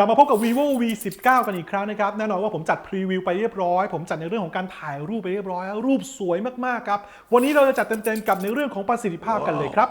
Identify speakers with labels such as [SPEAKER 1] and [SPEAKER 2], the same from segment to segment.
[SPEAKER 1] ลับมาพบกับ vivo v 1 9กันอีกครั้งนะครับ แน่นอนว่าผมจัดพรีวิวไปเรียบร้อย ผมจัดในเรื่องของการถ่ายรูปไปเรียบร้อยแล้วรูปสวยมากๆครับ วันนี้เราจะจัดเต็มๆกับในเรื่องของประสิทธิภาพกันเลยครับ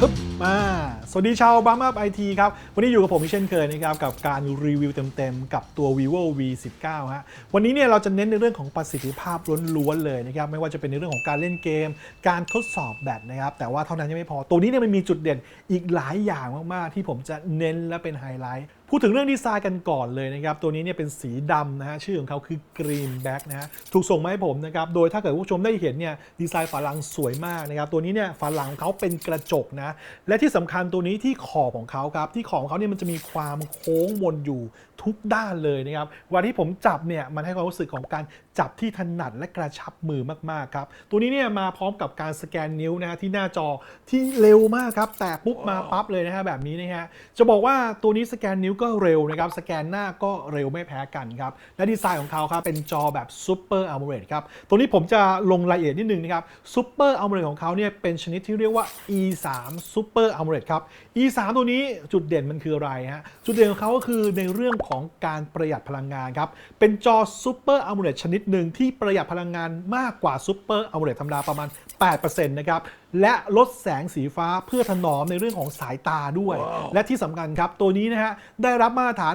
[SPEAKER 1] ฮึบมา สวัสดีชาวบัมอัพไอทีครับ วันนี้อยู่กับผมเช่นเคยนะครับ กับการรีวิวเต็มๆ กับตัว vivo v 1 9ฮะวันนี้เนี่ยเราจะเน้นในเรื่องของประสิทธิภาพล้วนๆเลยนะครับ ไม่ว่าจะเป็นในเรื่องของการเล่นเกม การทดสอบแบตนะครับ แต่ว่าเท่านั้นยังไม่พอตัวนี้เนี่ยมันมีจุดเด่นอีกหลายอย่างมากๆ ที่ผมจะเน้นและเป็นไฮไลท์ พูดถึงเรื่องดีไซน์กันก่อนเลยนะครับ ตัวนี้เนี่ยเป็นสีดำนะฮะ ชื่อของเขาคือ Green Back นะฮะ ถูกส่งมาให้ผมนะครับ โดยถ้าเกิดผู้ชมได้เห็นเนี่ยดีไซน์ฝาหลังสวยมากนะครับ ตัวนี้เนี่ยฝาหลังเขาเป็นกระจกนะ และที่สำคัญตัวนี้ที่ขอบของเขาครับ ที่ขอบของเขาเนี่ยมันจะมีความโค้งมนอยู่ทุกด้านเลยนะครับเวลาที่ผมจับเนี่ยมันให้ความรู้สึกของการจับที่ถนัดและกระชับมือมากๆครับ ตัวนี้เนี่ยมาพร้อมกับการสแกนนิ้วนะฮะที่หน้าจอที่เร็วมากครับ แตะปุ๊บมาปั๊บเลยนะฮะแบบนี้นะฮะจะบอกว่าตัวนี้สแกนนิ้วก็เร็วนะครับ สแกนหน้าก็เร็วไม่แพ้กันครับ และดีไซน์ของเขาครับเป็นจอแบบ Super AMOLED ครับตัวนี้ผมจะลงรายละเอียดนิดนึงนะครับ Super AMOLED ของเขาเนี่ยเป็นชนิดที่เรียกว่า E3 Super AMOLED ครับ E3 ตัวนี้จุดเด่นมันคืออะไรฮะจุดเด่นของเขาก็คือในเรื่องของการประหยัดพลังงานครับเป็นจอ Super AMOLED ชนิดหนึ่งที่ประหยัดพลังงานมากกว่า Super AMOLED ธรรมดาประมาณ 8%นะครับ และลดแสงสีฟ้าเพื่อถนอมในเรื่องของสายตาด้วย และที่สำคัญครับ ตัวนี้นะฮะได้รับมาตรฐาน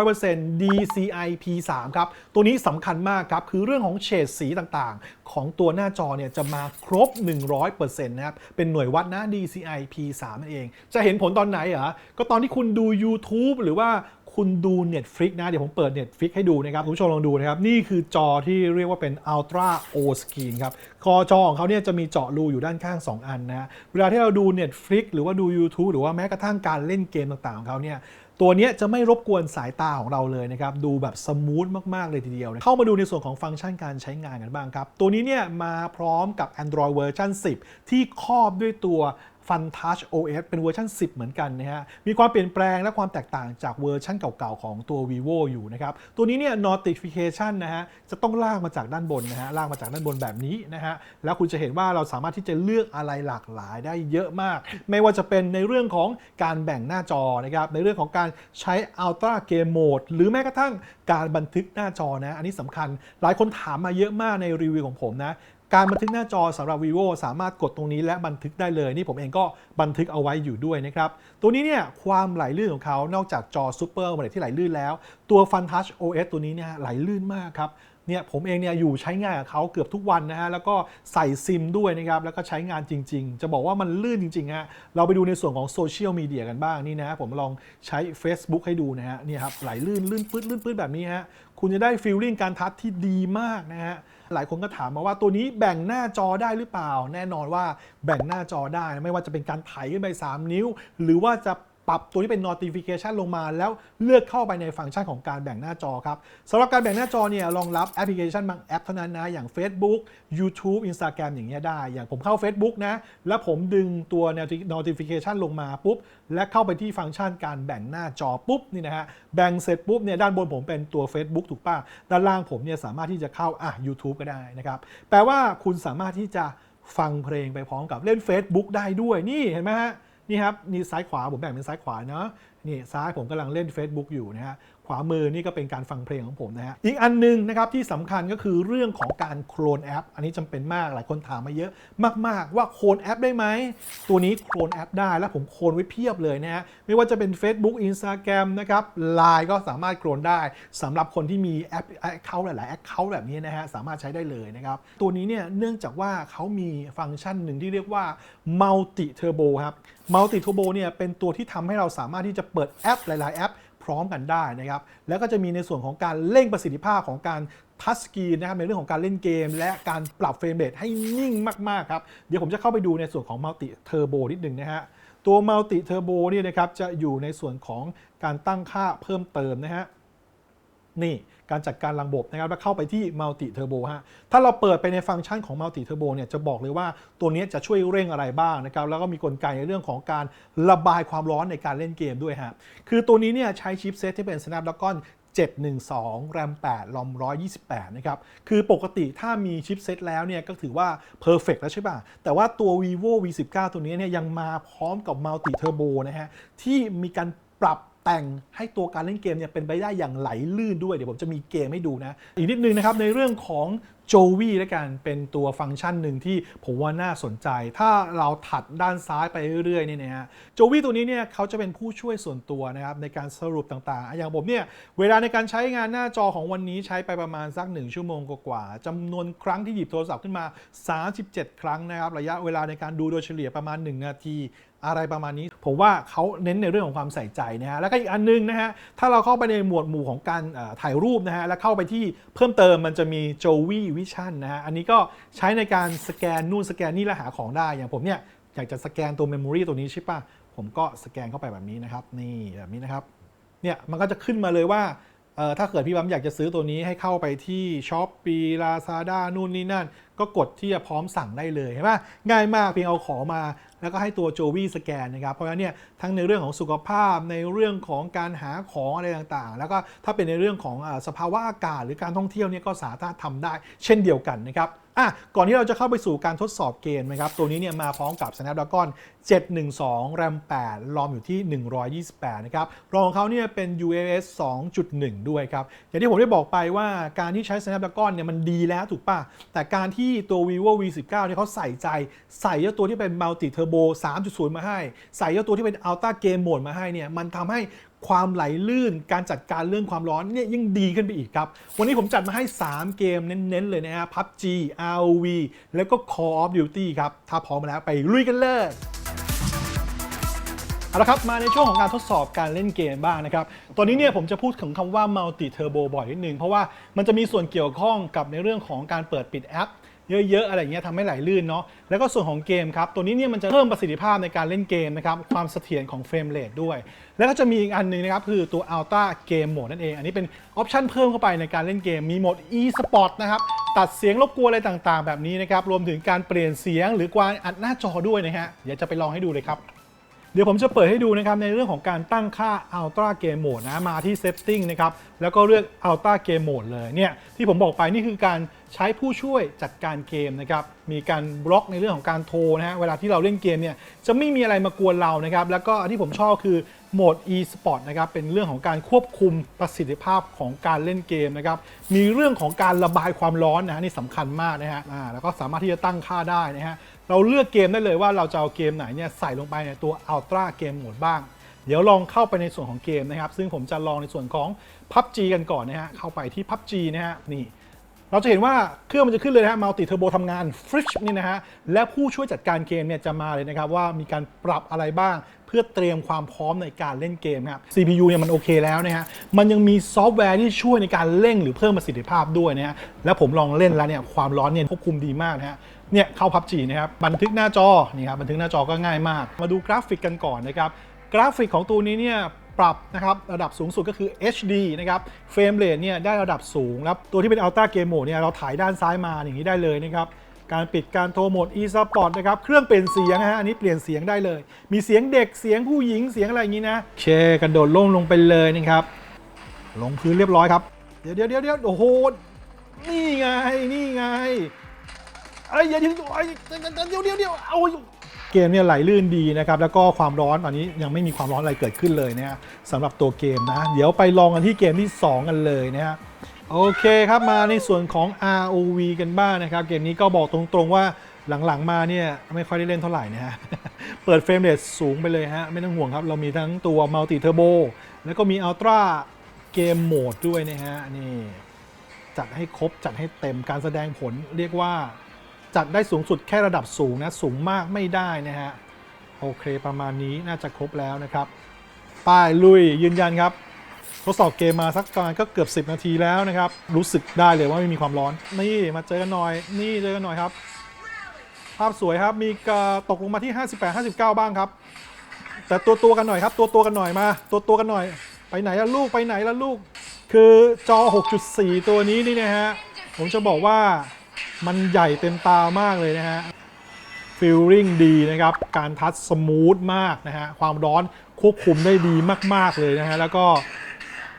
[SPEAKER 1] 100% DCI P3 ครับ ตัวนี้สำคัญมากครับ คือเรื่องของเฉดสีต่างๆ ของตัวหน้าจอเนี่ยจะมาครบ 100%นะครับ เป็นหน่วยวัดนะ DCI P3 นั่นเอง จะเห็นผลตอนไหนเหรอก็ตอนที่คุณดู YouTube หรือว่า คุณดู Netflix นะ เดี๋ยวผมเปิด Netflix ให้ดูนะครับคุณผู้ชมลองดูนะครับ นี่คือจอที่เรียกว่าเป็น Ultra O Screen ครับ คอจอของเขาเนี่ยจะมีเจาะรูอยู่ด้านข้าง 2 อันนะเวลาที่เราดู Netflix หรือว่าดู YouTube หรือว่าแม้กระทั่งการเล่นเกมต่างๆของเขาเนี่ยตัวนี้จะไม่รบกวนสายตาของเราเลยนะครับ ดูแบบสมูทมาก ๆ เลยทีเดียวนะเข้ามาดูในส่วนของฟังก์ชันการใช้งานกันบ้างครับ ตัวนี้เนี่ยมาพร้อมกับ Android เวอร์ชัน10 ที่ครอบด้วยตัว Fun Touch OS เป็นเวอร์ชัน 10 เหมือนกันนะฮะ มีความเปลี่ยนแปลงและความแตกต่างจากเวอร์ชันเก่าๆ ของตัว vivo อยู่นะครับ ตัวนี้เนี่ย notification นะฮะ จะต้องลากมาจากด้านบนนะฮะ ลากมาจากด้านบนแบบนี้นะฮะ แล้วคุณจะเห็นว่าเราสามารถที่จะเลือกอะไรหลากหลายได้เยอะมาก ไม่ว่าจะเป็นในเรื่องของการแบ่งหน้าจอนะครับ ในเรื่องของการใช้ Ultra Game Mode หรือแม้กระทั่งการบันทึกหน้าจอนะ อันนี้สำคัญ หลายคนถามมาเยอะมากในรีวิวของผมนะ การบันทึกหน้าจอสำหรับ vivo สามารถกดตรงนี้และบันทึกได้เลย นี่ผมเองก็บันทึกเอาไว้อยู่ด้วยนะครับ ตัวนี้เนี่ยความไหลลื่นของเขานอกจากจอ Super AMOLED ที่ไหลลื่นแล้ว ตัว Fun Touch OS ตัวนี้เนี่ยไหลลื่นมากครับเนี่ยผมเองเนี่ยอยู่ใช้งานกับเขาเกือบทุกวันนะฮะแล้วก็ใส่ซิมด้วยนะครับแล้วก็ใช้งานจริง ๆ จะบอกว่ามันลื่นจริงๆฮะเราไปดูในส่วนของโซเชียลมีเดียกันบ้างนี่นะผมลองใช้ Facebook ให้ดูนะฮะเนี่ยครับไหลลื่นลื่นปื๊ดลื่นปื๊ดแบบนี้ฮะคุณจะได้ฟีลลิ่งการทัชที่ดีมากนะฮะ หลายคนก็ถามมาว่าตัวนี้แบ่งหน้าจอได้หรือเปล่า แน่นอนว่าแบ่งหน้าจอได้ ไม่ว่าจะเป็นการไถขึ้นไป 3 นิ้ว หรือว่าจะ ปรับตัวที่เป็น notification ลงมา แล้วเลือกเข้าไปในฟังก์ชันของการแบ่งหน้าจอครับสำหรับการแบ่งหน้าจอเนี่ยรองรับแอปพลิเคชันบางแอปเท่านั้นนะ อย่าง Facebook YouTube Instagram อย่างเงี้ยได้ อย่างผมเข้า Facebook นะ แล้วผมดึงตัว notification ลงมาปุ๊บ และเข้าไปที่ฟังก์ชันการแบ่งหน้าจอปุ๊บนี่นะฮะแบ่งเสร็จปุ๊บเนี่ยด้านบนผมเป็นตัว Facebook ถูกป่ะด้านล่างผมเนี่ยสามารถที่จะเข้าอะ YouTube ก็ได้นะครับแปลว่าคุณสามารถที่จะฟังเพลงไปพร้อมกับเล่น Facebook ได้ด้วยนี่เห็นไหมฮะ นี่ครับนี่ซ้ายขวาผมแบ่งเป็นซ้ายขวาเนาะนี่ซ้ายผมกำลังเล่น Facebook อยู่นะฮะ ขวามือนี่ก็เป็นการฟังเพลงของผมนะฮะ อีกอันหนึงนะครับที่สำคัญก็คือเรื่องของการโคลนแอป อันนี้จำเป็นมากหลายคนถามมาเยอะมาก ๆ ว่าโคลนแอปได้ไหม ตัวนี้โคลนแอปได้แล้วผมโคลนไว้เพียบเลยนะฮะ ไม่ว่าจะเป็น Facebook Instagram นะครับ Line ก็สามารถโคลนได้สำหรับคนที่มีแอปแอคเคาท์หลายๆแอคเคาท์แบบนี้นะฮะสามารถใช้ได้เลยนะครับ ตัวนี้เนี่ยเนื่องจากว่าเขามีฟังก์ชันหนึ่งที่เรียกว่า Multi Turbo ครับ Multi Turbo เนี่ยเป็นตัวที่ทำให้เราสามารถที่จะเปิดแอปหลาย ๆ แอป พร้อมกันได้นะครับ แล้วก็จะมีในส่วนของการเร่งประสิทธิภาพของการทัชสกรีนนะครับในเรื่องของการเล่นเกม และการปรับเฟรมเรทให้นิ่งมากๆครับ เดี๋ยวผมจะเข้าไปดูในส่วนของมัลติเทอร์โบนิดหนึ่งนะฮะตัว Multi Turbo เนี่ยนะครับจะอยู่ในส่วนของการตั้งค่าเพิ่มเติมนะฮะ นี่การจัดการระบบนะครับแล้วเข้าไปที่ Multi Turbo ฮะถ้าเราเปิดไปในฟังก์ชันของ Multi Turbo เนี่ยจะบอกเลยว่าตัวนี้จะช่วยเร่งอะไรบ้างนะครับแล้วก็มีกลไกในเรื่องของการระบายความร้อนในการเล่นเกมด้วยฮะคือตัวนี้เนี่ยใช้ชิปเซตที่เป็น Snapdragon 712 RAM 8 ROM 128 นะครับ คือปกติถ้ามีชิปเซตแล้วเนี่ยก็ถือว่า Perfect แล้วใช่ป่ะ แต่ว่าตัว vivo v19 ตัวนี้เนี่ยยังมาพร้อมกับ Multi Turbo นะฮะ ที่มีการปรับ แต่งให้ตัวการเล่นเกมเนี่ยเป็นไปได้อย่างไหลลื่นด้วยเดี๋ยวผมจะมีเกมให้ดูนะ อีกนิดนึงนะครับในเรื่องของโจวีและกันเป็นตัวฟังก์ชันหนึ่งที่ผมว่าน่าสนใจ ถ้าเราถัดด้านซ้ายไปเรื่อยๆเนี่ยนะฮะโจวีตัวนี้เนี่ยเขาจะเป็นผู้ช่วยส่วนตัวนะครับในการสรุปต่างๆ อย่างผมเนี่ยเวลาในการใช้งานหน้าจอของวันนี้ใช้ไปประมาณสัก 1 ชั่วโมงกว่าๆจำนวนครั้งที่หยิบโทรศัพท์ขึ้นมา 37 ครั้งนะครับระยะเวลาในการดูโดยเฉลี่ยประมาณ 1 นาทีอะไรประมาณนี้ ผมว่าเขาเน้นในเรื่องของความใส่ใจนะฮะแล้วก็อีกอันนึงนะฮะถ้าเราเข้าไปในหมวดหมู่ของการถ่ายรูปนะฮะแล้วเข้าไปที่เพิ่มเติมมันจะมี Jovi Vision นะฮะอันนี้ก็ใช้ในการสแกนนู่นสแกนนี่แล้วหาของได้อย่างผมเนี่ยอยากจะสแกนตัว Memory ตัวนี้ใช่ปะผมก็สแกนเข้าไปแบบนี้นะครับ นี่แบบนี้นะครับเนี่ยมันก็จะขึ้นมาเลยว่าถ้าเกิดพี่บัมอยากจะซื้อตัวนี้ให้เข้าไปที่ s h อ p e e Lazada นู่นนี่นั่น ก็กดที่จะพร้อมสั่งได้เลยเห็นไหมง่ายมากเพียงเอาของมา แล้วก็ให้ตัวโจวีสแกนนะครับ เพราะฉะนั้นเนี่ยทั้งในเรื่องของสุขภาพในเรื่องของการหาของอะไรต่างๆ แล้วก็ถ้าเป็นในเรื่องของอาสภาวะอากาศหรือการท่องเที่ยวเนี่ยก็สามารถทำได้เช่นเดียวกันนะครับอะก่อนที่เราจะเข้าไปสู่การทดสอบเกมนะครับ ตัวนี้เนี่ยมาพร้อมกับ Snapdragon 712 RAM 8 รอมอยู่ที่ 128 นะครับ รองของเขาเนี่ยเป็น UFS 2.1 ด้วยครับ อย่างที่ผมได้บอกไปว่าการที่ใช้ Snapdragon เนี่ยมันดีแล้วถูกป่ะ แต่การที่ตัว vivo v19 เนี่ยเขาใส่ใจ ใส่เจ้าตัวที่เป็น Multi Turbo 3.0 มาให้ ใส่เจ้าตัวที่เป็น Ultra Game Mode มาให้เนี่ยมันทำให้ความไหลลื่นการจัดการเรื่องความร้อนเนี่ยยิ่งดีขึ้นไปอีกครับ วันนี้ผมจัดมาให้ 3 เกมเน้นๆเลยนะฮะ PUBG ROV แล้วก็ Call of Duty ครับ ถ้าพร้อมแล้วไปลุยกันเลยเอาละครับ มาในช่วงของการทดสอบการเล่นเกมบ้างนะครับ ตอนนี้เนี่ยผมจะพูดถึงคำว่า multi turbo บ่อยนิดนึง เพราะว่ามันจะมีส่วนเกี่ยวข้องกับในเรื่องของการเปิดปิดแอป เยอะๆอะไรเงี้ยทำให้ไหลลื่นเนาะแล้วก็ส่วนของเกมครับตัวนี้เนี่ยมันจะเพิ่มประสิทธิภาพในการเล่นเกมนะครับความเสถียรของเฟรมเรทด้วย แล้วก็จะมีอีกอันหนึงนะครับคือตัว Ultra Game Mode นั่นเอง อันนี้เป็นออปชันเพิ่มเข้าไปในการเล่นเกมมีโหมด e-sport นะครับตัดเสียงรบกวนอะไรต่างๆ แบบนี้นะครับรวมถึงการเปลี่ยนเสียงหรือการอัดหน้าจอด้วยนะฮะเดี๋ยวจะไปลองให้ดูเลยครับ เดี๋ยวผมจะเปิดให้ดูนะครับในเรื่องของการตั้งค่า Ultra Game Mode นะมาที่ Setting นะครับแล้วก็เลือก Ultra Game Mode เลยเนี่ยที่ผมบอกไปนี่คือการใช้ผู้ช่วยจัดการเกมนะครับมีการบล็อกในเรื่องของการโทรนะฮะเวลาที่เราเล่นเกมเนี่ยจะไม่มีอะไรมากวนเรานะครับแล้วก็ที่ผมชอบคือโหมด e-sport นะครับเป็นเรื่องของการควบคุมประสิทธิภาพของการเล่นเกมนะครับมีเรื่องของการระบายความร้อนนะฮะนี่สำคัญมากนะฮะแล้วก็สามารถที่จะตั้งค่าได้นะฮะ เราเลือกเกมได้เลยว่าเราจะเอาเกมไหนเนี่ยใส่ลงไปในตัว Ultra Game Mode บ้าง เดี๋ยวลองเข้าไปในส่วนของเกมนะครับ ซึ่งผมจะลองในส่วนของ PUBG กันก่อนนะฮะ เข้าไปที่ PUBG นะฮะ นี่ เราจะเห็นว่าเครื่องมันจะขึ้นเลยนะฮะ Multi Turbo ทำงาน Frisch นี่นะฮะ และผู้ช่วยจัดการเกมเนี่ยจะมาเลยนะครับว่ามีการปรับอะไรบ้างเพื่อเตรียมความพร้อมในการเล่นเกมครับ CPU เนี่ยมันโอเคแล้วนะฮะ มันยังมีซอฟต์แวร์ที่ช่วยในการเร่งหรือเพิ่มประสิทธิภาพด้วยนะฮะ แล้วผมลองเล่นแล้วเนี่ยความร้อนเนี่ยควบคุมดีมากนะฮะ เนี่ยเข้า PUBG นะครับบันทึกหน้าจอนี่ครับบันทึกหน้าจอก็ง่ายมาก มาดูกราฟิกกันก่อนนะครับกราฟิกของตัวนี้เนี่ยปรับนะครับระดับสูงสุดก็คือ HD นะครับเฟรมเรทเนี่ยได้ระดับสูงแล้วตัวที่เป็น Ultra Game Mode เนี่ยเราถ่ายด้านซ้ายมาอย่างนี้ได้เลยนะครับการปิดการโทรโหมด e-sport นะครับเครื่องเปลี่ยนเสียงนะฮะอันนี้เปลี่ยนเสียงได้เลย มีเสียงเด็กเสียงผู้หญิงเสียงอะไรอย่างนี้นะเคกระโดดลงลงไปเลยนะครับลงพื้นเรียบร้อยครับ เดี๋ยวเดี๋ยวเดี๋ยวโอ้โหนี่ไงนี่ไง เอ้ยอย่าทิ้งตัวเอ้ยเดี๋ยวเดี๋ยวเดี๋ยวเอาเกมเนี่ยไหลลื่นดีนะครับแล้วก็ความร้อนตอนนี้ยังไม่มีความร้อนอะไรเกิดขึ้นเลยนะฮะสำหรับตัวเกมนะ เดี๋ยวไปลองกันที่เกมที่ 2 กันเลยนะฮะโอเคครับมาในส่วนของ ROV กันบ้างนะครับ เกมนี้ก็บอกตรงๆว่าหลังๆมาเนี่ยไม่ค่อยได้เล่นเท่าไหร่นะฮะ เปิดเฟรมเรทสูงไปเลยฮะ ไม่ต้องห่วงครับ เรามีทั้งตัว Multi Turbo แล้วก็มี Ultra Game Mode ด้วยนะฮะ นี่ จัดให้ครบจัดให้เต็มการแสดงผลเรียกว่า จัดได้สูงสุดแค่ระดับสูงนะสูงมากไม่ได้นะฮะโอเคประมาณนี้น่าจะครบแล้วนะครับป้ายลุยยืนยันครับทดสอบเกมมาสักประมาณก็เกือบ 10 นาทีแล้วนะครับ รู้สึกได้เลยว่าไม่มีความร้อน นี่มาเจอกันหน่อย นี่เจอกันหน่อยครับ ภาพสวยครับมีกระตกลงมาที่ 58 59 บ้างครับ แต่ตัวตัวกันหน่อยครับ ตัวตัวกันหน่อยมา ตัวตัวกันหน่อย ไปไหนละลูกไปไหนละลูก คือจอ 6.4 ตัวนี้นี่นะฮะผมจะบอกว่า มันใหญ่เต็มตามากเลยนะฮะฟีลลิ่งดีนะครับ การทัชสมูทมากนะฮะ ความร้อนควบคุมได้ดีมาก ๆ เลยนะฮะ แล้วก็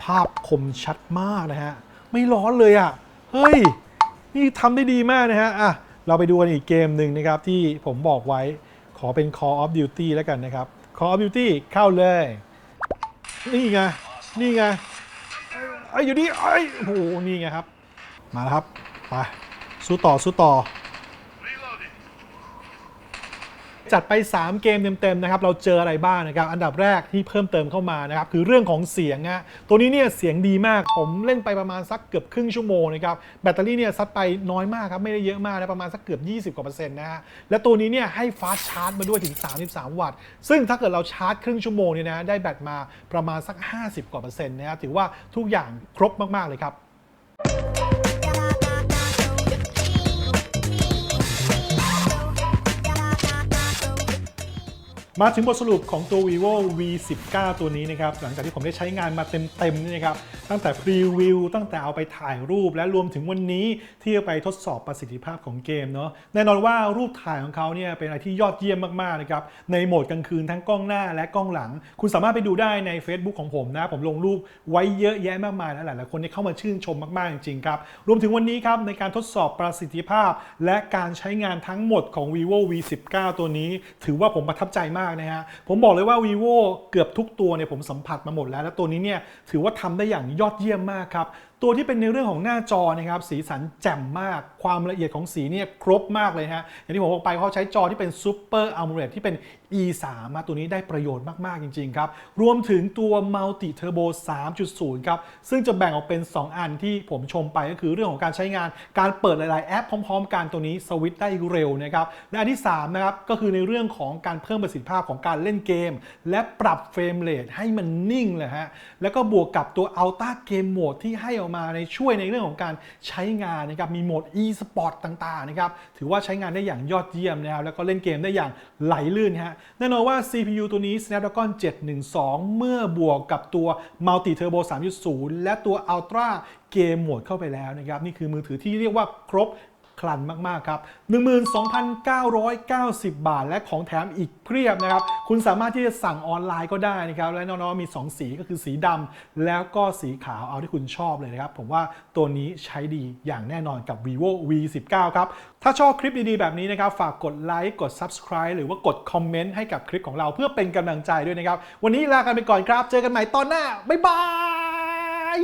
[SPEAKER 1] ภาพคมชัดมากนะฮะ ไม่ร้อนเลยอะ่ะ เฮ้ย นี่ทำได้ดีมากนะฮะ อะ เราไปดูกันอีกเกมหนึ่งนะครับ ที่ผมบอกไว้ขอเป็น Call of Duty แล้วกันนะครับ Call of Duty เข้าเลย นี่ไง นี่ไงไอ้อยู่นี่ไอ้โอ้โห นี่ไงครับ มาแล้วครับ ไป สู้ต่อสู้ต่อ จัดไป 3 เกมเต็มๆนะครับ เราเจออะไรบ้างนะครับ อันดับแรกที่เพิ่มเติมเข้ามานะครับ คือเรื่องของเสียงฮะตัวนี้เนี่ยเสียงดีมาก ผมเล่นไปประมาณสักเกือบครึ่งชั่วโมงนะครับ แบตเตอรี่เนี่ยซัดไปน้อยมากครับ ไม่ได้เยอะมากนะประมาณสักเกือบ 20กว่าเปอร์เซ็นต์นะฮะ และตัวนี้เนี่ยให้ฟาสชาร์จมาด้วยถึง 33 วัตต์ ซึ่งถ้าเกิดเราชาร์จครึ่งชั่วโมงเนี่ยนะ ได้แบตมาประมาณสัก 50 กว่าเปอร์เซ็นต์นะครับ ถือว่าทุกอย่างครบมากๆเลยครับ มาถึงบทสรุปของตัว vivo v 1 9ตัวนี้นะครับ หลังจากที่ผมได้ใช้งานมาเต็มๆนี่นะครับ ตั้งแต่พรีวิว ตั้งแต่เอาไปถ่ายรูป และรวมถึงวันนี้ที่จะไปทดสอบประสิทธิภาพของเกมเนาะ แน่นอนว่ารูปถ่ายของเขาเนี่ยเป็นอะไรที่ยอดเยี่ยมมากๆนะครับ ในโหมดกลางคืนทั้งกล้องหน้าและกล้องหลัง คุณสามารถไปดูได้ใน Facebook ของผมนะ ผมลงรูปไว้เยอะแยะมากมายแล้วหลายๆคนที่เข้ามาชื่นชมมากๆจริงๆครับ รวมถึงวันนี้ครับในการทดสอบประสิทธิภาพ และการใช้งานทั้งหมดของ vivo v 1 9ตัวนี้ ถือว่าผมประทับใจมากนะฮะผมบอกเลยว่า vivo เกือบทุกตัวเนี่ยผมสัมผัสมาหมดแล้ว และตัวนี้เนี่ยถือว่าทำได้อย่างยอดเยี่ยมมากครับตัวที่เป็นในเรื่องของหน้าจอนะครับสีสันแจ่มมาก ความละเอียดของสีเนี่ยครบมากเลยฮะอย่างที่ผมบอกไปเขาใช้จอที่เป็น Super AMOLED ที่เป็น E3 มาตัวนี้ได้ประโยชน์มาก ๆ จริง ๆ ครับ รวมถึงตัว Multi Turbo 3.0 ครับ ซึ่งจะแบ่งออกเป็น 2 อันที่ผมชมไปก็คือเรื่องของการใช้งานการเปิดหลาย ๆ แอปพร้อม ๆ กันตัวนี้สวิตได้เร็วนะครับ และอันที่ 3 นะครับ ก็คือในเรื่องของการเพิ่มประสิทธิภาพของการเล่นเกม และปรับเฟรมเรทให้มันนิ่งเลยฮะแล้วก็บวกกับตัว Ultra Game Mode ที่ให้ออกมาในช่วยในเรื่องของการใช้งานนะครับมีโหมด e-sport ต่าง ๆ นะครับถือว่าใช้งานได้อย่างยอดเยี่ยมนะครับแล้วก็เล่นเกมได้อย่างไหลลื่นฮะแน่นอนว่า CPU ตัวนี้ Snapdragon 712 เมื่อบวกกับตัว Multi Turbo 3.0 และตัว Ultra Game หมดเข้าไปแล้วนะครับ นี่คือมือถือที่เรียกว่าครบ คลันมากๆครับ 12,990 บาท และของแถมอีกเพียบนะครับ คุณสามารถที่จะสั่งออนไลน์ก็ได้นะครับ และน้องๆมี 2 สีก็คือสีดำแล้วก็สีขาวเอาที่คุณชอบเลยนะครับ ผมว่าตัวนี้ใช้ดีอย่างแน่นอนกับ vivo v 1 9ครับ ถ้าชอบคลิปดีๆแบบนี้นะครับ ฝากกดไลค์กด subscribe หรือว่ากดคอมเมนต์ให้กับคลิปของเราเพื่อเป็นกำลังใจด้วยนะครับ วันนี้ลากันไปก่อนครับ เจอกันใหม่ตอนหน้าบ๊ายบาย